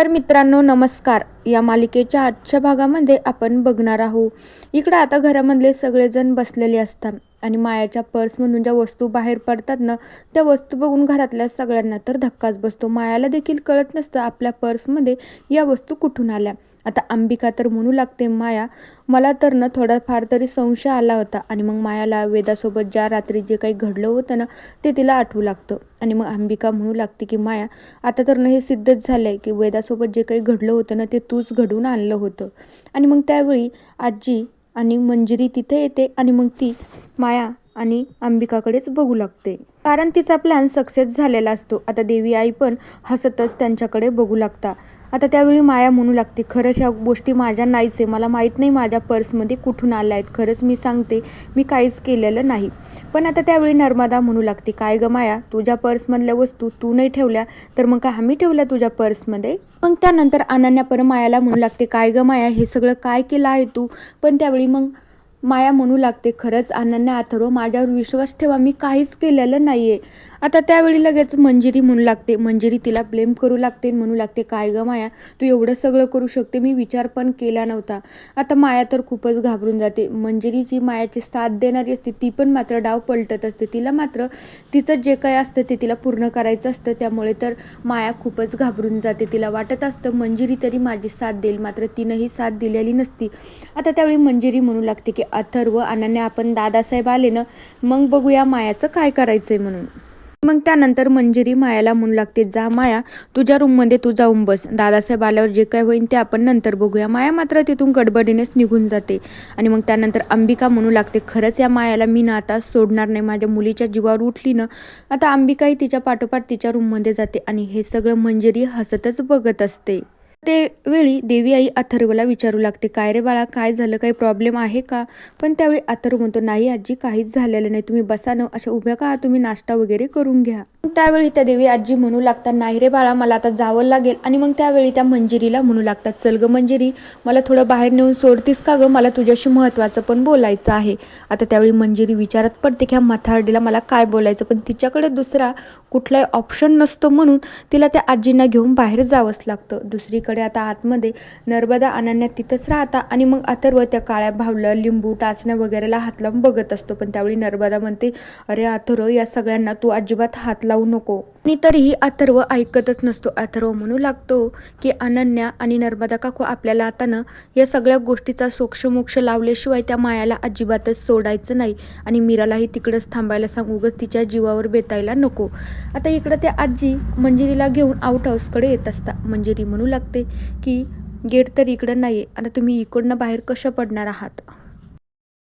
तर मित्रांनो नमस्कार. या मालिकेच्या आजच्या भागामध्ये आपण बघणार आहोत. इकडं आता घरामधले सगळेजण बसलेले असतात आणि मायाच्या पर्समधून ज्या वस्तू बाहेर पडतात ना त्या वस्तू बघून घरातल्या सगळ्यांना तर धक्काच बसतो. मायाला देखील कळत नसतं आपल्या पर्समध्ये या वस्तू कुठून आल्या. आता अंबिका तर म्हणू लागते माया मला तर ना थोडाफार तरी संशय आला होता आणि मग मायाला वेदासोबत ज्या रात्री जे काही घडलं होतं ना ते तिला आठवू लागतं. आणि मग अंबिका म्हणू लागते की माया आता तर ना हे सिद्धच झालं आहे की वेदासोबत जे काही घडलं होतं ना ते तूच घडवून आणलं होतं. आणि मग त्यावेळी आजी आणि मंजिरी तिथे येते आणि मग ती माया आणि अंबिकाकडेच बघू लागते. कारण तिचा प्लॅन सक्सेस झालेला असतो. आता देवी आई पण हसतच त्यांच्याकडे बघू लागता. आता त्यावेळी माया म्हणू लागते खरंच ह्या गोष्टी माझ्या नाहीच आहे. मला माहीत नाही माझ्या पर्समध्ये कुठून आल्या आहेत. खरंच मी सांगते मी काहीच केलेलं नाही. पण आता त्यावेळी नर्मदा म्हणू लागते काय ग माया तुझ्या पर्समधल्या वस्तू तू नाही ठेवल्या तर मग काय आम्ही ठेवल्या तुझ्या पर्समध्ये? मग त्यानंतर अनन्या पर मायाला म्हणू लागते काय ग माया हे सगळं काय केलं आहे तू? पण त्यावेळी मग माया म्हणू लागते खरंच अनन्या अथर्व माझ्यावर विश्वास ठेवा मी काहीच केलेलं नाही आहे आता त्यावेळी लगेच मंजिरी म्हणू लागते. मंजिरी तिला ब्लेम करू लागते म्हणू लागते काय ग माया? तू एवढं सगळं करू शकते. मी विचार पण केला नव्हता. आता माया तर खूपच घाबरून जाते. मंजिरी जी मायाची साथ देणारी असते ती पण मात्र डाव पलटत असते. तिला मात्र तिचं जे काय असतं ते तिला पूर्ण करायचं असतं. त्यामुळे तर माया खूपच घाबरून जाते. तिला वाटत असतं मंजिरी तरी माझी साथ देईल. मात्र तिनंही साथ दिलेली नसती. आता त्यावेळी मंजिरी म्हणू लागते की अथर्व अनन्या आपण दादासाहेब आले ना? मग बघूया मायाचं काय करायचं आहे म्हणून. मग त्यानंतर मंजिरी मायाला म्हणू लागते जा माया तुझ्या रूममध्ये तू जाऊन बस. दादासाहेब आल्यावर जे काय होईल ते आपण नंतर बघूया. माया मात्र तिथून गडबडीनेच निघून जाते. आणि मग त्यानंतर अंबिका म्हणू लागते खरंच या मायाला मी ना आता सोडणार नाही. माझ्या मुलीच्या जीवावर उठली ना आता अंबिकाही तिच्या पाठोपाठ तिच्या रूममध्ये जाते आणि हे सगळं मंजिरी हसतच बघत असते. ते वेळी देवी आई अथर्वला विचारू लागते काय रे बाळा काय झालं? काही प्रॉब्लेम आहे का? पण त्यावेळी अथर्व म्हणतो नाही आजी काहीच झालेलं नाही. तुम्ही बसा न अशा उभ्या का? तुम्ही नाश्ता वगैरे करून घ्या. त्यावेळी त्या देवी आजी म्हणू लागतात नाही रे बाळा मला आता जावं लागेल. आणि मग त्यावेळी त्या मंजिरीला म्हणू लागतात चल ग मंजिरी मला थोडं बाहेर नेऊन सोडतीस का ग? मला तुझ्याशी महत्त्वाचं पण बोलायचं आहे. आता त्यावेळी मंजिरी विचारत पडते की ह्या मथारडीला मला काय बोलायचं? पण तिच्याकडे दुसरा कुठलाही ऑप्शन नसतो म्हणून तिला त्या आजींना घेऊन बाहेर जावंच लागतं. दुसरीकडे आता आतमध्ये नर्मदा अनन्या तिथंच राहता आणि मग अथर्व त्या काळ्या भावलं लिंबू टाचण्या वगैरेला हात लावून बघत असतो. पण त्यावेळी नर्मदा म्हणते अरे अथर्व या सगळ्यांना तू अजिबात हात लावू नको. आणि तरीही अथर्व ऐकतच नसतो अथर्व म्हणू लागतो की अनन्या आणि नर्मदा काकू आपल्याला आता ना या सगळ्या गोष्टीचा सोक्षमोक्ष लावल्याशिवाय त्या मायाला अजिबातच सोडायचं नाही आणि मीरालाही तिकडंच थांबायला सांग उगच तिच्या जीवावर बेतायला नको. आता इकडं त्या आजी मंजिरीला घेऊन आउट हाऊसकडे येत असता. मंजिरी म्हणू लागते की गेट तर इकडं नाही आहे आता तुम्ही इकडनं बाहेर कशा पडणार आहात?